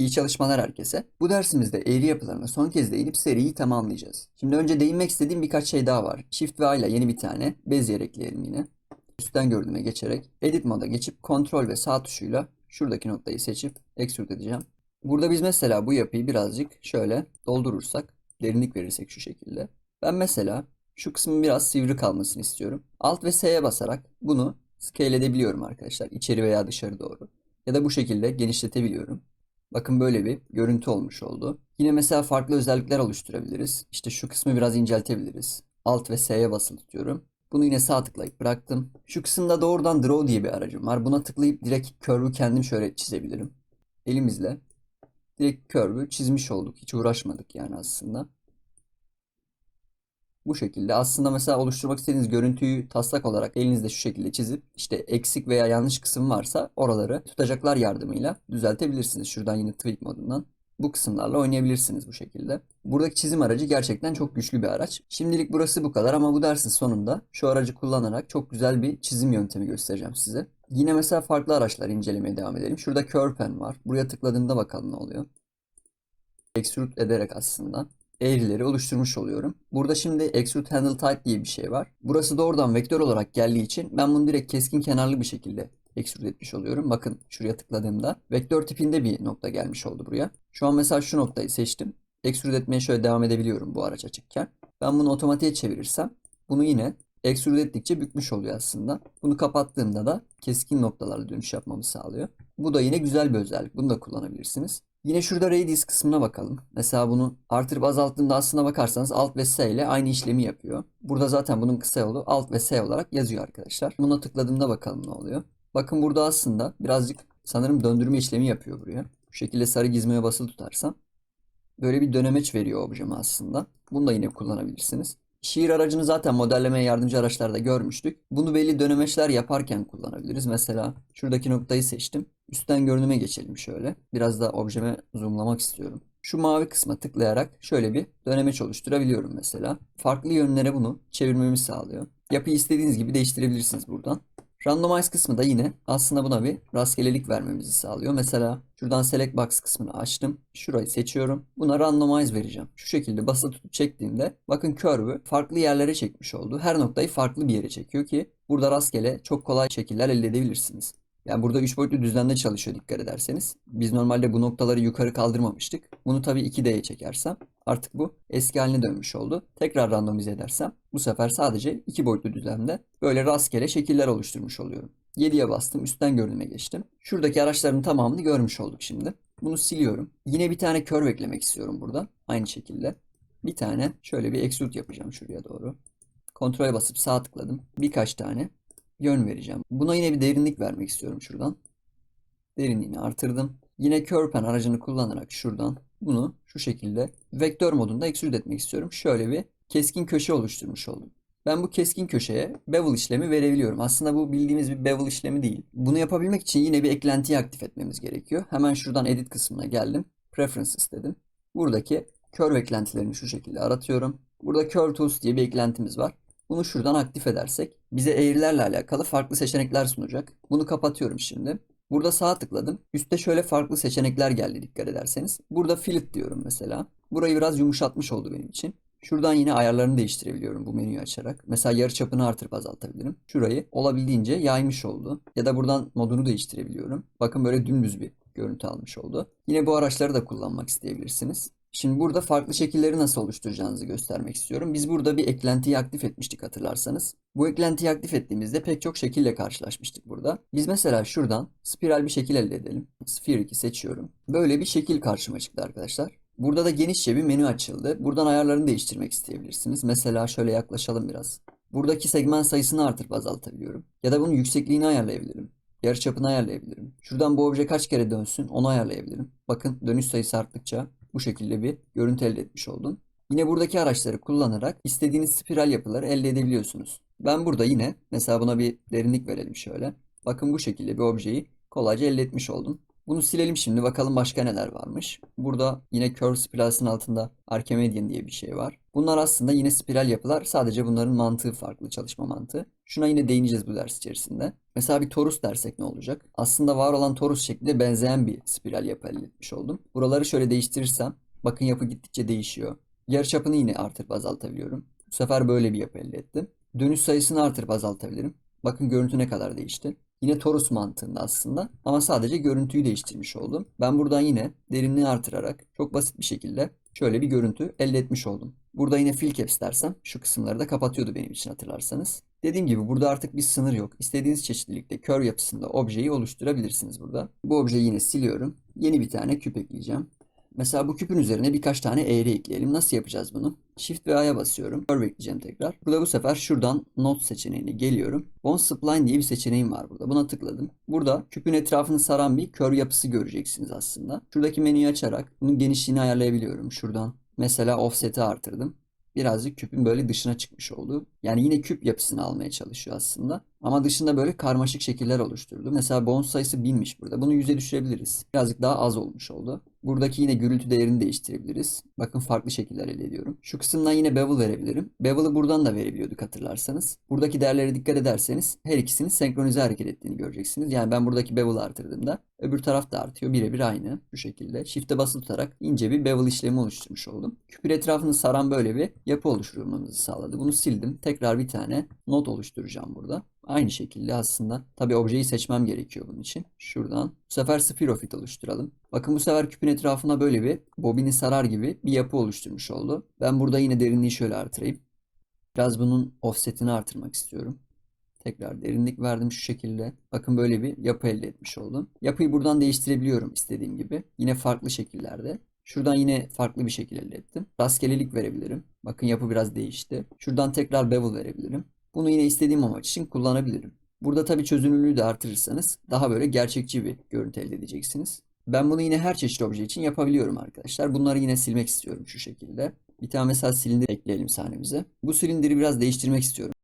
İyi çalışmalar herkese. Bu dersimizde eğri yapılarına son kez değinip seriyi tamamlayacağız. Şimdi önce değinmek istediğim birkaç şey daha var. Shift ve A ile yeni bir tane bezier ekleyelim yine. Üstten görünüme geçerek Edit moda geçip Ctrl ve sağ tuşuyla şuradaki noktayı seçip Extrude edeceğim. Burada biz mesela bu yapıyı birazcık şöyle doldurursak, derinlik verirsek şu şekilde. Ben mesela şu kısmın biraz sivri kalmasını istiyorum. Alt ve S'ye basarak bunu scale edebiliyorum arkadaşlar. içeri veya dışarı doğru. Ya da bu şekilde genişletebiliyorum. Bakın böyle bir görüntü olmuş oldu. Yine mesela farklı özellikler oluşturabiliriz. İşte şu kısmı biraz inceltebiliriz. Alt ve S'ye basılı tutuyorum. Bunu yine sağ tıklayıp bıraktım. Şu kısımda doğrudan Draw diye bir aracım var. Buna tıklayıp direkt curve'ü kendim şöyle çizebilirim. Elimizle direkt curve'ü çizmiş olduk. Hiç uğraşmadık yani aslında. Bu şekilde aslında mesela oluşturmak istediğiniz görüntüyü taslak olarak elinizde şu şekilde çizip işte eksik veya yanlış kısım varsa oraları tutacaklar yardımıyla düzeltebilirsiniz. Şuradan yine tweak modundan bu kısımlarla oynayabilirsiniz bu şekilde. Buradaki çizim aracı gerçekten çok güçlü bir araç. Şimdilik burası bu kadar ama bu dersin sonunda şu aracı kullanarak çok güzel bir çizim yöntemi göstereceğim size. Yine mesela farklı araçları incelemeye devam edelim. Şurada Curve Pen var. Buraya tıkladığımda bakalım ne oluyor. Extrude ederek aslında eğrileri oluşturmuş oluyorum. Burada şimdi Extrude Handle Type diye bir şey var. Burası doğrudan vektör olarak geldiği için ben bunu direkt keskin kenarlı bir şekilde extrude etmiş oluyorum. Bakın şuraya tıkladığımda vektör tipinde bir nokta gelmiş oldu buraya. Şu an mesela şu noktayı seçtim. Extrude etmeye şöyle devam edebiliyorum bu araç açıkken. Ben bunu otomatiğe çevirirsem bunu yine extrude ettikçe bükmüş oluyor aslında. Bunu kapattığımda da keskin noktalarla dönüş yapmamı sağlıyor. Bu da yine güzel bir özellik. Bunu da kullanabilirsiniz. Yine şurada radius kısmına bakalım. Mesela bunu artırıp azalttığımda aslına bakarsanız Alt ve S ile aynı işlemi yapıyor. Burada zaten bunun kısa yolu Alt ve S olarak yazıyor arkadaşlar. Buna tıkladığımda bakalım ne oluyor. Bakın burada aslında birazcık sanırım döndürme işlemi yapıyor buraya. Bu şekilde sarı gizmeye basılı tutarsam böyle bir dönemeç veriyor objeme aslında. Bunu da yine kullanabilirsiniz. Şiir aracını zaten modellemeye yardımcı araçlarda görmüştük. Bunu belli dönemeçler yaparken kullanabiliriz. Mesela şuradaki noktayı seçtim. Üstten görünüme geçelim şöyle. Biraz da objeme zoomlamak istiyorum. Şu mavi kısma tıklayarak şöyle bir dönemeç oluşturabiliyorum mesela. Farklı yönlere bunu çevirmemi sağlıyor. Yapıyı istediğiniz gibi değiştirebilirsiniz buradan. Randomize kısmı da yine aslında buna bir rastgelelik vermemizi sağlıyor. Mesela şuradan Select Box kısmını açtım. Şurayı seçiyorum. Buna Randomize vereceğim. Şu şekilde basılı tutup çektiğimde bakın curve'ü farklı yerlere çekmiş oldu. Her noktayı farklı bir yere çekiyor ki burada rastgele çok kolay şekiller elde edebilirsiniz. Yani burada 3 boyutlu düzlemde çalışıyor dikkat ederseniz. Biz normalde bu noktaları yukarı kaldırmamıştık. Bunu tabii 2D'ye çekersem artık bu eski haline dönmüş oldu. Tekrar randomize edersem bu sefer sadece 2 boyutlu düzlemde böyle rastgele şekiller oluşturmuş oluyorum. 7'ye bastım üstten görünüme geçtim. Şuradaki araçların tamamını görmüş olduk şimdi. Bunu siliyorum. Yine bir tane curve eklemek istiyorum burada. Aynı şekilde. Bir tane şöyle bir extrude yapacağım şuraya doğru. Kontrole basıp sağ tıkladım. Birkaç tane yön vereceğim. Buna yine bir derinlik vermek istiyorum şuradan. Derinliğini artırdım. Yine Curve Pen aracını kullanarak şuradan bunu şu şekilde vektör modunda extrude etmek istiyorum. Şöyle bir keskin köşe oluşturmuş oldum. Ben bu keskin köşeye bevel işlemi verebiliyorum. Aslında bu bildiğimiz bir bevel işlemi değil. Bunu yapabilmek için yine bir eklentiyi aktif etmemiz gerekiyor. Hemen şuradan edit kısmına geldim. Preferences dedim. Buradaki curve eklentilerini şu şekilde aratıyorum. Burada Curve Tools diye bir eklentimiz var. Bunu şuradan aktif edersek bize eğrilerle alakalı farklı seçenekler sunacak. Bunu kapatıyorum şimdi. Burada sağ tıkladım. Üstte şöyle farklı seçenekler geldi dikkat ederseniz. Burada fillet diyorum mesela. Burayı biraz yumuşatmış oldu benim için. Şuradan yine ayarlarını değiştirebiliyorum bu menüyü açarak. Mesela yarı çapını artırıp azaltabilirim. Şurayı olabildiğince yaymış oldu. Ya da buradan modunu değiştirebiliyorum. Bakın böyle dümdüz bir görüntü almış oldu. Yine bu araçları da kullanmak isteyebilirsiniz. Şimdi burada farklı şekilleri nasıl oluşturacağınızı göstermek istiyorum. Biz burada bir eklentiyi aktif etmiştik hatırlarsanız. Bu eklentiyi aktif ettiğimizde pek çok şekille karşılaşmıştık burada. Biz mesela şuradan spiral bir şekil elde edelim. Sphere 2 seçiyorum. Böyle bir şekil karşıma çıktı arkadaşlar. Burada da genişçe bir menü açıldı. Buradan ayarlarını değiştirmek isteyebilirsiniz. Mesela şöyle yaklaşalım biraz. Buradaki segment sayısını artırıp azaltabiliyorum. Ya da bunun yüksekliğini ayarlayabilirim. Yarıçapını ayarlayabilirim. Şuradan bu obje kaç kere dönsün onu ayarlayabilirim. Bakın dönüş sayısı arttıkça bu şekilde bir görüntü elde etmiş oldum. Yine buradaki araçları kullanarak istediğiniz spiral yapıları elde edebiliyorsunuz. Ben burada yine mesela buna bir derinlik verelim şöyle. Bakın bu şekilde bir objeyi kolayca elde etmiş oldum. Bunu silelim şimdi bakalım başka neler varmış. Burada yine curve spiralsın altında Archimedean diye bir şey var. Bunlar aslında yine spiral yapılar. Sadece bunların mantığı farklı, çalışma mantığı. Şuna yine değineceğiz bu ders içerisinde. Mesela bir torus dersek ne olacak? Aslında var olan torus şeklinde benzeyen bir spiral yapı elde etmiş oldum. Buraları şöyle değiştirirsem bakın yapı gittikçe değişiyor. Yarıçapını yine artırıp azaltabiliyorum. Bu sefer böyle bir yapı elde ettim. Dönüş sayısını artırıp azaltabilirim. Bakın görüntü ne kadar değişti. Yine torus mantığında aslında ama sadece görüntüyü değiştirmiş oldum. Ben buradan yine derinliği artırarak çok basit bir şekilde şöyle bir görüntü elde etmiş oldum. Burada yine fill caps dersem şu kısımları da kapatıyordu benim için hatırlarsanız. Dediğim gibi burada artık bir sınır yok. İstediğiniz çeşitlilikte curve yapısında objeyi oluşturabilirsiniz burada. Bu objeyi yine siliyorum. Yeni bir tane küp ekleyeceğim. Mesela bu küpün üzerine birkaç tane eğri ekleyelim. Nasıl yapacağız bunu? Shift ve A'ya basıyorum. Curve ekleyeceğim tekrar. Burada bu sefer şuradan Node seçeneğine geliyorum. Bone Spline diye bir seçeneğim var burada. Buna tıkladım. Burada küpün etrafını saran bir curve yapısı göreceksiniz aslında. Şuradaki menüyü açarak bunun genişliğini ayarlayabiliyorum. Şuradan mesela offset'i artırdım. Birazcık küpün böyle dışına çıkmış oldu. Yani yine küp yapısını almaya çalışıyor aslında. Ama dışında böyle karmaşık şekiller oluşturdu. Mesela bones sayısı 1000'miş burada. Bunu 100'e düşürebiliriz. Birazcık daha az olmuş oldu. Buradaki yine gürültü değerini değiştirebiliriz. Bakın farklı şekiller elde ediyorum. Şu kısımdan yine bevel verebilirim. Bevel'ı buradan da verebiliyorduk hatırlarsanız. Buradaki değerlere dikkat ederseniz her ikisinin senkronize hareket ettiğini göreceksiniz. Yani ben buradaki bevel'ı artırdığımda öbür taraf da artıyor. Birebir aynı bu şekilde. Shift'e basılı tutarak ince bir bevel işlemi oluşturmuş oldum. Küpün etrafını saran böyle bir yapı oluşturmamızı sağladı. Bunu sildim. Tekrar bir tane not oluşturacağım burada. Aynı şekilde aslında tabi objeyi seçmem gerekiyor bunun için. Şuradan bu sefer spherofit oluşturalım. Bakın bu sefer küpün etrafına böyle bir bobini sarar gibi bir yapı oluşturmuş oldu. Ben burada yine derinliği şöyle artırayım. Biraz bunun offsetini artırmak istiyorum. Tekrar derinlik verdim şu şekilde. Bakın böyle bir yapı elde etmiş oldum. Yapıyı buradan değiştirebiliyorum istediğim gibi. Yine farklı şekillerde. Şuradan yine farklı bir şekil elde ettim. Rastgelelik verebilirim. Bakın yapı biraz değişti. Şuradan tekrar bevel verebilirim. Bunu yine istediğim amaç için kullanabilirim. Burada tabii çözünürlüğü de artırırsanız daha böyle gerçekçi bir görüntü elde edeceksiniz. Ben bunu yine her çeşit obje için yapabiliyorum arkadaşlar. Bunları yine silmek istiyorum şu şekilde. Bir tane mesela silindir ekleyelim sahnemize. Bu silindiri biraz değiştirmek istiyorum.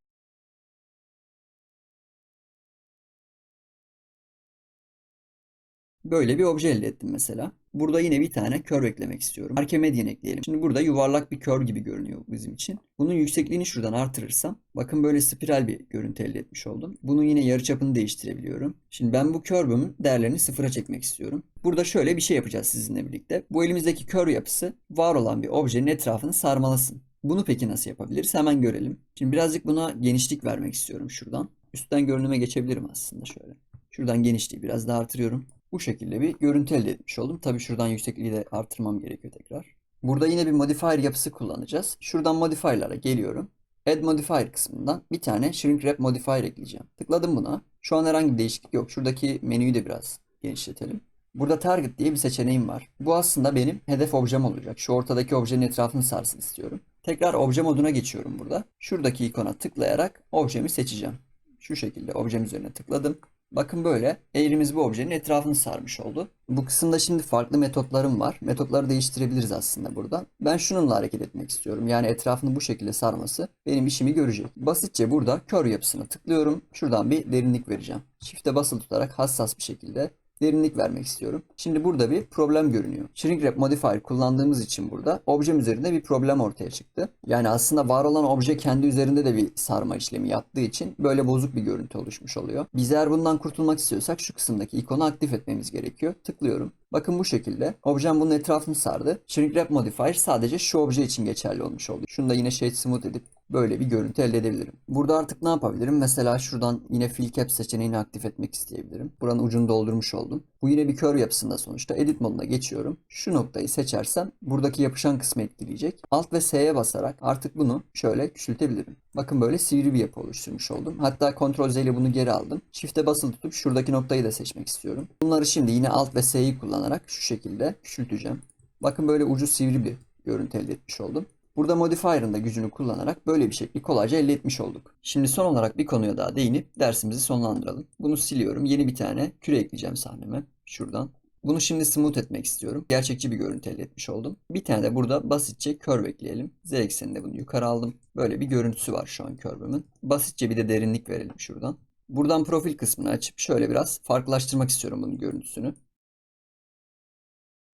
Böyle bir obje elde ettim mesela. Burada yine bir tane curve eklemek istiyorum. Archimedean ekleyelim. Şimdi burada yuvarlak bir curve gibi görünüyor bizim için. Bunun yüksekliğini şuradan artırırsam bakın böyle spiral bir görüntü elde etmiş oldum. Bunun yine yarıçapını değiştirebiliyorum. Şimdi ben bu curve'ümün değerlerini sıfıra çekmek istiyorum. Burada şöyle bir şey yapacağız sizinle birlikte. Bu elimizdeki curve yapısı var olan bir objenin etrafını sarmalasın. Bunu peki nasıl yapabiliriz? Hemen görelim. Şimdi birazcık buna genişlik vermek istiyorum şuradan. Üstten görünüme geçebilirim aslında şöyle. Şuradan genişliği biraz daha artırıyorum. Bu şekilde bir görüntü elde etmiş oldum. Tabii şuradan yüksekliği de artırmam gerekiyor tekrar. Burada yine bir modifier yapısı kullanacağız. Şuradan modifier'lara geliyorum. Add modifier kısmından bir tane shrink wrap modifier ekleyeceğim. Tıkladım buna. Şu an herhangi bir değişiklik yok. Şuradaki menüyü de biraz genişletelim. Burada target diye bir seçeneğim var. Bu aslında benim hedef objem olacak. Şu ortadaki objenin etrafını sarsın istiyorum. Tekrar obje moduna geçiyorum burada. Şuradaki ikona tıklayarak objemi seçeceğim. Şu şekilde objem üzerine tıkladım. Bakın böyle eğrimiz bu objenin etrafını sarmış oldu. Bu kısımda şimdi farklı metotlarım var. Metotları değiştirebiliriz aslında buradan. Ben şununla hareket etmek istiyorum. Yani etrafını bu şekilde sarması benim işimi görecek. Basitçe burada kör yapısına tıklıyorum. Şuradan bir derinlik vereceğim. Shift'e basılı tutarak hassas bir şekilde derinlik vermek istiyorum. Şimdi burada bir problem görünüyor. Shrink wrap modifier kullandığımız için burada objem üzerinde bir problem ortaya çıktı. Yani aslında var olan obje kendi üzerinde de bir sarma işlemi yaptığı için böyle bozuk bir görüntü oluşmuş oluyor. Biz eğer bundan kurtulmak istiyorsak şu kısımdaki ikonu aktif etmemiz gerekiyor. Tıklıyorum. Bakın bu şekilde objem bunun etrafını sardı. Shrink wrap modifier sadece şu obje için geçerli olmuş oldu. Şunu da yine shade smooth edip böyle bir görüntü elde edebilirim. Burada artık ne yapabilirim? Mesela şuradan yine fill cap seçeneğini aktif etmek isteyebilirim. Buranın ucunu doldurmuş oldum. Bu yine bir curve yapısında sonuçta. Edit moduna geçiyorum. Şu noktayı seçersem buradaki yapışan kısmı etkileyecek. Alt ve S'ye basarak artık bunu şöyle küçültebilirim. Bakın böyle sivri bir yapı oluşturmuş oldum. Hatta Ctrl Z ile bunu geri aldım. Shift'e basılı tutup şuradaki noktayı da seçmek istiyorum. Bunları şimdi yine Alt ve S'yi kullanarak şu şekilde küçülteceğim. Bakın böyle ucu sivri bir görüntü elde etmiş oldum. Burada modifier'ın da gücünü kullanarak böyle bir şekli kolayca elde etmiş olduk. Şimdi son olarak bir konuya daha değinip dersimizi sonlandıralım. Bunu siliyorum. Yeni bir tane küre ekleyeceğim sahneme. Şuradan. Bunu şimdi smooth etmek istiyorum. Gerçekçi bir görüntü elde etmiş oldum. Bir tane de burada basitçe curve ekleyelim. Z ekseninde bunu yukarı aldım. Böyle bir görüntüsü var şu an curve'ımın. Basitçe bir de derinlik verelim şuradan. Buradan profil kısmını açıp şöyle biraz farklılaştırmak istiyorum bunun görüntüsünü.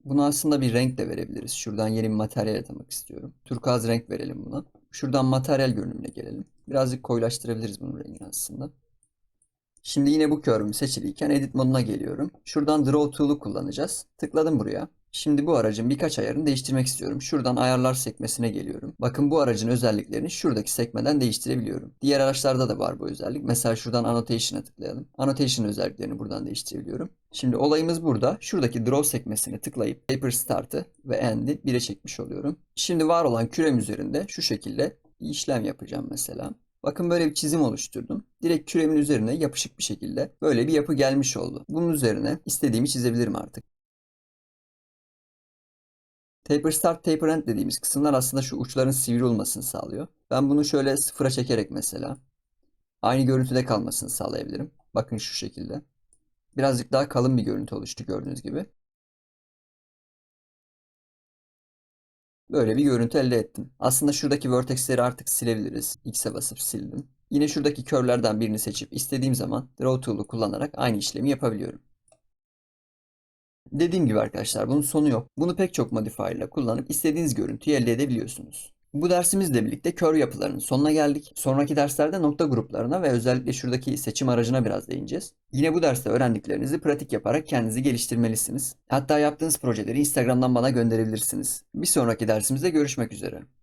Buna aslında bir renk de verebiliriz. Şuradan yeni bir materyal atamak istiyorum. Turkuaz renk verelim buna. Şuradan materyal görünümüne gelelim. Birazcık koyulaştırabiliriz bunun rengini aslında. Şimdi yine bu curve'üm seçiliyken edit moduna geliyorum. Şuradan draw tool'u kullanacağız. Tıkladım buraya. Şimdi bu aracın birkaç ayarını değiştirmek istiyorum. Şuradan ayarlar sekmesine geliyorum. Bakın bu aracın özelliklerini şuradaki sekmeden değiştirebiliyorum. Diğer araçlarda da var bu özellik. Mesela şuradan annotation'a tıklayalım. Annotation özelliklerini buradan değiştirebiliyorum. Şimdi olayımız burada. Şuradaki draw sekmesine tıklayıp paper start'ı ve end'i 1'e çekmiş oluyorum. Şimdi var olan kürem üzerinde şu şekilde işlem yapacağım mesela. Bakın böyle bir çizim oluşturdum. Direkt küremin üzerine yapışık bir şekilde böyle bir yapı gelmiş oldu. Bunun üzerine istediğimi çizebilirim artık. Taper start, taper end dediğimiz kısımlar aslında şu uçların sivri olmasını sağlıyor. Ben bunu şöyle sıfıra çekerek mesela aynı görüntüde kalmasını sağlayabilirim. Bakın şu şekilde. Birazcık daha kalın bir görüntü oluştu gördüğünüz gibi. Böyle bir görüntü elde ettim. Aslında şuradaki vertexleri artık silebiliriz. X'e basıp sildim. Yine şuradaki curve'lerden birini seçip istediğim zaman Draw Tool'u kullanarak aynı işlemi yapabiliyorum. Dediğim gibi arkadaşlar bunun sonu yok. Bunu pek çok modifier ile kullanıp istediğiniz görüntüyü elde edebiliyorsunuz. Bu dersimizle birlikte curve yapılarının sonuna geldik. Sonraki derslerde nokta gruplarına ve özellikle şuradaki seçim aracına biraz değineceğiz. Yine bu derste öğrendiklerinizi pratik yaparak kendinizi geliştirmelisiniz. Hatta yaptığınız projeleri Instagram'dan bana gönderebilirsiniz. Bir sonraki dersimizde görüşmek üzere.